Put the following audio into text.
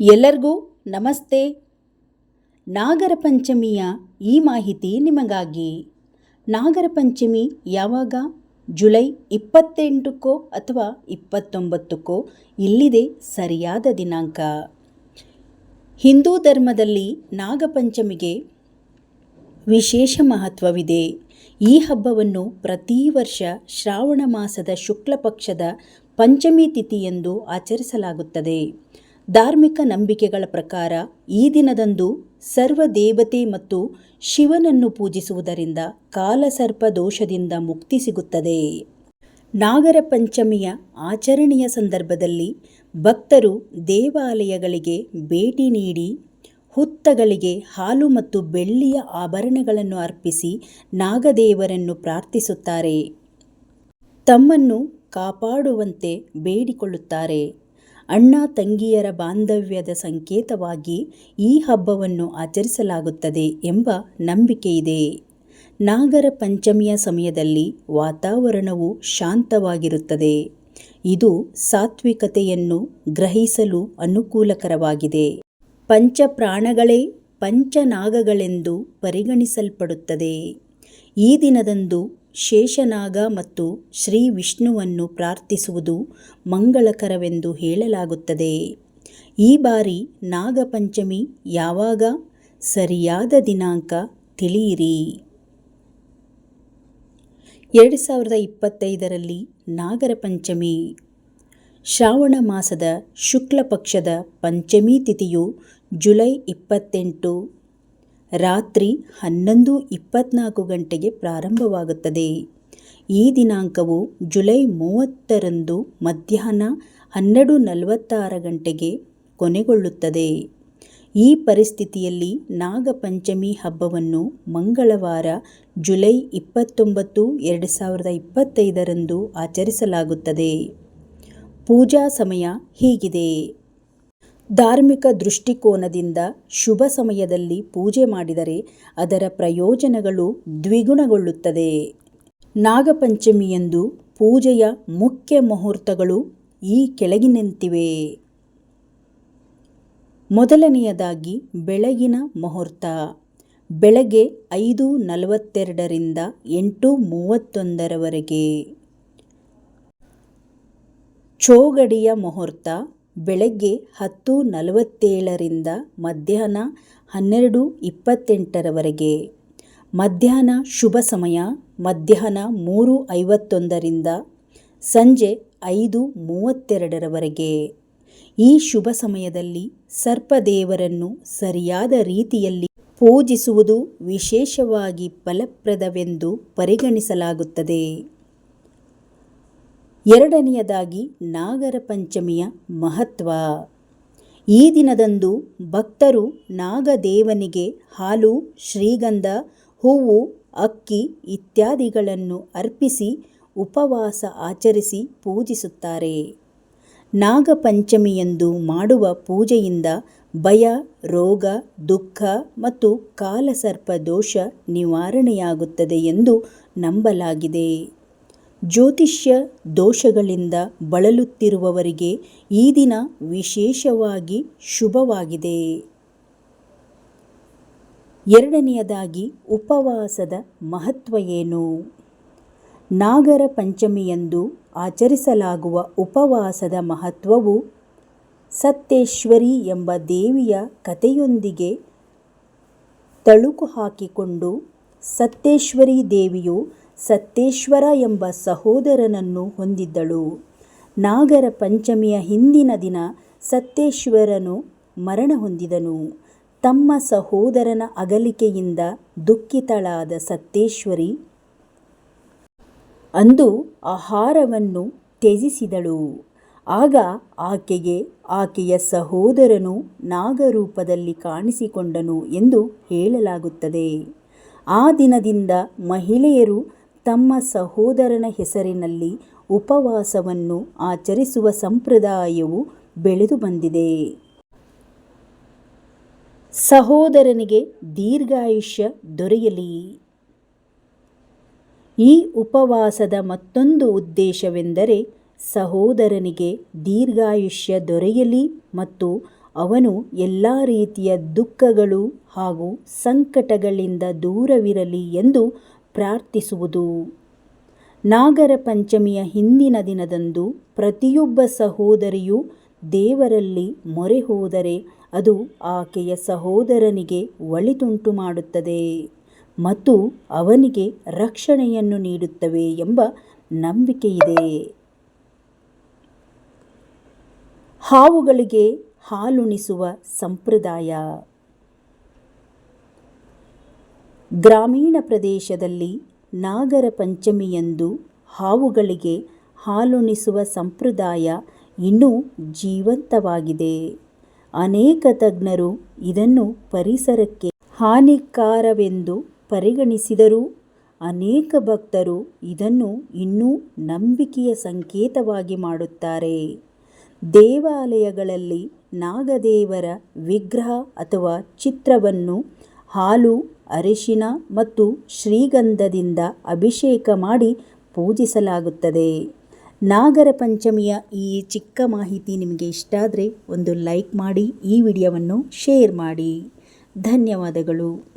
ಎಲ್ಲರಿಗೂ ನಮಸ್ತೆ. ನಾಗರ ಪಂಚಮಿಯ ಈ ಮಾಹಿತಿ ನಿಮಗಾಗಿ. ನಾಗರ ಪಂಚಮಿ ಯಾವಾಗ? ಜುಲೈ ಇಪ್ಪತ್ತೆಂಟಕ್ಕೋ ಅಥವಾ ಇಪ್ಪತ್ತೊಂಬತ್ತಕ್ಕೋ? ಇಲ್ಲಿದೆ ಸರಿಯಾದ ದಿನಾಂಕ. ಹಿಂದೂ ಧರ್ಮದಲ್ಲಿ ನಾಗಪಂಚಮಿಗೆ ವಿಶೇಷ ಮಹತ್ವವಿದೆ. ಈ ಹಬ್ಬವನ್ನು ಪ್ರತಿ ವರ್ಷ ಶ್ರಾವಣ ಮಾಸದ ಶುಕ್ಲ ಪಕ್ಷದ ಪಂಚಮಿ ತಿಥಿಯಂದು ಆಚರಿಸಲಾಗುತ್ತದೆ. ಧಾರ್ಮಿಕ ನಂಬಿಕೆಗಳ ಪ್ರಕಾರ ಈ ದಿನದಂದು ಸರ್ವ ದೇವತೆ ಮತ್ತು ಶಿವನನ್ನು ಪೂಜಿಸುವುದರಿಂದ ಕಾಲಸರ್ಪ ದೋಷದಿಂದ ಮುಕ್ತಿ ಸಿಗುತ್ತದೆ. ನಾಗರ ಪಂಚಮಿಯ ಆಚರಣೆಯ ಸಂದರ್ಭದಲ್ಲಿ ಭಕ್ತರು ದೇವಾಲಯಗಳಿಗೆ ಭೇಟಿ ನೀಡಿ ಹುತ್ತಗಳಿಗೆ ಹಾಲು ಮತ್ತು ಬೆಳ್ಳಿಯ ಆಭರಣಗಳನ್ನು ಅರ್ಪಿಸಿ ನಾಗದೇವರನ್ನು ಪ್ರಾರ್ಥಿಸುತ್ತಾರೆ. ತಮ್ಮನ್ನು ಕಾಪಾಡುವಂತೆ ಬೇಡಿಕೊಳ್ಳುತ್ತಾರೆ. ಅಣ್ಣ ತಂಗಿಯರ ಬಾಂಧವ್ಯದ ಸಂಕೇತವಾಗಿ ಈ ಹಬ್ಬವನ್ನು ಆಚರಿಸಲಾಗುತ್ತದೆ ಎಂಬ ನಂಬಿಕೆಯಿದೆ. ನಾಗರ ಪಂಚಮಿಯ ಸಮಯದಲ್ಲಿ ವಾತಾವರಣವು ಶಾಂತವಾಗಿರುತ್ತದೆ. ಇದು ಸಾತ್ವಿಕತೆಯನ್ನು ಗ್ರಹಿಸಲು ಅನುಕೂಲಕರವಾಗಿದೆ. ಪಂಚಪ್ರಾಣಗಳೇ ಪಂಚನಾಗಗಳೆಂದು ಪರಿಗಣಿಸಲ್ಪಡುತ್ತದೆ. ಈ ದಿನದಂದು ಶೇಷನಾಗ ಮತ್ತು ಶ್ರೀ ವಿಷ್ಣುವನ್ನು ಪ್ರಾರ್ಥಿಸುವುದು ಮಂಗಳಕರವೆಂದು ಹೇಳಲಾಗುತ್ತದೆ. ಈ ಬಾರಿ ನಾಗಪಂಚಮಿ ಯಾವಾಗ? ಸರಿಯಾದ ದಿನಾಂಕ ತಿಳಿಯಿರಿ. ಎರಡು ಸಾವಿರದ ಇಪ್ಪತ್ತೈದರಲ್ಲಿ ನಾಗರ ಪಂಚಮಿ ಶ್ರಾವಣ ಮಾಸದ ಶುಕ್ಲ ಪಕ್ಷದ ಪಂಚಮಿ ತಿಥಿಯು ಜುಲೈ ಇಪ್ಪತ್ತೆಂಟು ರಾತ್ರಿ ಹನ್ನೊಂದು ಇಪ್ಪತ್ನಾಲ್ಕು ಗಂಟೆಗೆ ಪ್ರಾರಂಭವಾಗುತ್ತದೆ. ಈ ದಿನಾಂಕವು ಜುಲೈ ಮೂವತ್ತರಂದು ಮಧ್ಯಾಹ್ನ ಹನ್ನೆರಡು ನಲವತ್ತಾರು ಗಂಟೆಗೆ ಕೊನೆಗೊಳ್ಳುತ್ತದೆ. ಈ ಪರಿಸ್ಥಿತಿಯಲ್ಲಿ ನಾಗಪಂಚಮಿ ಹಬ್ಬವನ್ನು ಮಂಗಳವಾರ ಜುಲೈ ಇಪ್ಪತ್ತೊಂಬತ್ತು, ಎರಡು ಸಾವಿರದ ಇಪ್ಪತ್ತೈದರಂದು ಆಚರಿಸಲಾಗುತ್ತದೆ. ಪೂಜಾ ಸಮಯ ಹೀಗಿದೆ. ಧಾರ್ಮಿಕ ದೃಷ್ಟಿಕೋನದಿಂದ ಶುಭ ಸಮಯದಲ್ಲಿ ಪೂಜೆ ಮಾಡಿದರೆ ಅದರ ಪ್ರಯೋಜನಗಳು ದ್ವಿಗುಣಗೊಳ್ಳುತ್ತದೆ. ನಾಗಪಂಚಮಿಯಂದು ಪೂಜೆಯ ಮುಖ್ಯ ಮುಹೂರ್ತಗಳು ಈ ಕೆಳಗಿನಂತಿವೆ. ಮೊದಲನೆಯದಾಗಿ ಬೆಳಗಿನ ಮುಹೂರ್ತ. ಬೆಳಗ್ಗೆ ಐದು ನಲವತ್ತೆರಡರಿಂದ ಎಂಟು ಮೂವತ್ತೊಂದರವರೆಗೆ. ಚೋಗಡಿಯ ಮುಹೂರ್ತ. ಬೆಳಗ್ಗೆ ಹತ್ತು ನಲವತ್ತೇಳರಿಂದ ಮಧ್ಯಾಹ್ನ ಹನ್ನೆರಡು ಇಪ್ಪತ್ತೆಂಟರವರೆಗೆ. ಮಧ್ಯಾಹ್ನ ಶುಭ ಸಮಯ ಮಧ್ಯಾಹ್ನ ಮೂರು ಐವತ್ತೊಂದರಿಂದ ಸಂಜೆ ಐದು ಮೂವತ್ತೆರಡರವರೆಗೆ. ಈ ಶುಭ ಸಮಯದಲ್ಲಿ ಸರ್ಪದೇವರನ್ನು ಸರಿಯಾದ ರೀತಿಯಲ್ಲಿ ಪೂಜಿಸುವುದು ವಿಶೇಷವಾಗಿ ಫಲಪ್ರದವೆಂದು ಪರಿಗಣಿಸಲಾಗುತ್ತದೆ. ಎರಡನೆಯದಾಗಿ ನಾಗರ ಪಂಚಮಿಯ ಮಹತ್ವ. ಈ ದಿನದಂದು ಭಕ್ತರು ನಾಗದೇವನಿಗೆ ಹಾಲು, ಶ್ರೀಗಂಧ, ಹೂವು, ಅಕ್ಕಿ ಇತ್ಯಾದಿಗಳನ್ನು ಅರ್ಪಿಸಿ ಉಪವಾಸ ಆಚರಿಸಿ ಪೂಜಿಸುತ್ತಾರೆ. ನಾಗಪಂಚಮಿಯಂದು ಮಾಡುವ ಪೂಜೆಯಿಂದ ಭಯ, ರೋಗ, ದುಃಖ ಮತ್ತು ಕಾಲಸರ್ಪ ದೋಷ ನಿವಾರಣೆಯಾಗುತ್ತದೆ ಎಂದು ನಂಬಲಾಗಿದೆ. ಜ್ಯೋತಿಷ್ಯ ದೋಷಗಳಿಂದ ಬಳಲುತ್ತಿರುವವರಿಗೆ ಈ ದಿನ ವಿಶೇಷವಾಗಿ ಶುಭವಾಗಿದೆ. ಎರಡನೆಯದಾಗಿ ಉಪವಾಸದ ಮಹತ್ವ ಏನು? ನಾಗರ ಪಂಚಮಿಯಂದು ಆಚರಿಸಲಾಗುವ ಉಪವಾಸದ ಮಹತ್ವವು ಸತ್ತೇಶ್ವರಿ ಎಂಬ ದೇವಿಯ ಕಥೆಯೊಂದಿಗೆ ತಳುಕು ಹಾಕಿಕೊಂಡು ಸತ್ತೇಶ್ವರಿ ದೇವಿಯು ಸತ್ತೇಶ್ವರ ಎಂಬ ಸಹೋದರನನ್ನು ಹೊಂದಿದ್ದಳು. ನಾಗರ ಪಂಚಮಿಯ ಹಿಂದಿನ ದಿನ ಸತ್ತೇಶ್ವರನು ಮರಣ ಹೊಂದಿದನು. ತಮ್ಮ ಸಹೋದರನ ಅಗಲಿಕೆಯಿಂದ ದುಃಖಿತಳಾದ ಸತ್ತೇಶ್ವರಿ ಅಂದು ಆಹಾರವನ್ನು ತ್ಯಜಿಸಿದಳು. ಆಗ ಆಕೆಗೆ ಆಕೆಯ ಸಹೋದರನು ನಾಗರೂಪದಲ್ಲಿ ಕಾಣಿಸಿಕೊಂಡನು ಎಂದು ಹೇಳಲಾಗುತ್ತದೆ. ಆ ದಿನದಿಂದ ಮಹಿಳೆಯರು ತಮ್ಮ ಸಹೋದರನ ಹೆಸರಿನಲ್ಲಿ ಉಪವಾಸವನ್ನು ಆಚರಿಸುವ ಸಂಪ್ರದಾಯವು ಬೆಳೆದು ಬಂದಿದೆ. ಸಹೋದರನಿಗೆ ದೀರ್ಘಾಯುಷ್ಯ ದೊರೆಯಲಿ. ಈ ಉಪವಾಸದ ಮತ್ತೊಂದು ಉದ್ದೇಶವೆಂದರೆ ಸಹೋದರನಿಗೆ ದೀರ್ಘಾಯುಷ್ಯ ದೊರೆಯಲಿ ಮತ್ತು ಅವನು ಎಲ್ಲ ರೀತಿಯ ದುಃಖಗಳು ಹಾಗೂ ಸಂಕಟಗಳಿಂದ ದೂರವಿರಲಿ ಎಂದು ಪ್ರಾರ್ಥಿಸುವುದು. ನಾಗರ ಪಂಚಮಿಯ ಹಿಂದಿನ ದಿನದಂದು ಪ್ರತಿಯೊಬ್ಬ ಸಹೋದರಿಯು ದೇವರಲ್ಲಿ ಮೊರೆ ಹೋದರೆ ಅದು ಆಕೆಯ ಸಹೋದರನಿಗೆ ಒಳಿತುಂಟು ಮಾಡುತ್ತದೆ ಮತ್ತು ಅವನಿಗೆ ರಕ್ಷಣೆಯನ್ನು ನೀಡುತ್ತವೆ ಎಂಬ ನಂಬಿಕೆಯಿದೆ. ಹಾವುಗಳಿಗೆ ಹಾಲುಣಿಸುವ ಸಂಪ್ರದಾಯ. ಗ್ರಾಮೀಣ ಪ್ರದೇಶದಲ್ಲಿ ನಾಗರ ಪಂಚಮಿಯಂದು ಹಾವುಗಳಿಗೆ ಹಾಲುಣಿಸುವ ಸಂಪ್ರದಾಯ ಇನ್ನೂ ಜೀವಂತವಾಗಿದೆ. ಅನೇಕ ತಜ್ಞರು ಇದನ್ನು ಪರಿಸರಕ್ಕೆ ಹಾನಿಕಾರವೆಂದು ಪರಿಗಣಿಸಿದರೂ ಅನೇಕ ಭಕ್ತರು ಇದನ್ನು ಇನ್ನೂ ನಂಬಿಕೆಯ ಸಂಕೇತವಾಗಿ ಮಾಡುತ್ತಾರೆ. ದೇವಾಲಯಗಳಲ್ಲಿ ನಾಗದೇವರ ವಿಗ್ರಹ ಅಥವಾ ಚಿತ್ರವನ್ನು ಹಾಲು ಅರಿಶಿನ ಮತ್ತು ಶ್ರೀಗಂಧದಿಂದ ಅಭಿಷೇಕ ಮಾಡಿ ಪೂಜಿಸಲಾಗುತ್ತದೆ. ನಾಗರ ಪಂಚಮಿಯ ಈ ಚಿಕ್ಕ ಮಾಹಿತಿ ನಿಮಗೆ ಇಷ್ಟ ಆದರೆ ಒಂದು ಲೈಕ್ ಮಾಡಿ ಈ ವಿಡಿಯೋವನ್ನು ಶೇರ್ ಮಾಡಿ. ಧನ್ಯವಾದಗಳು.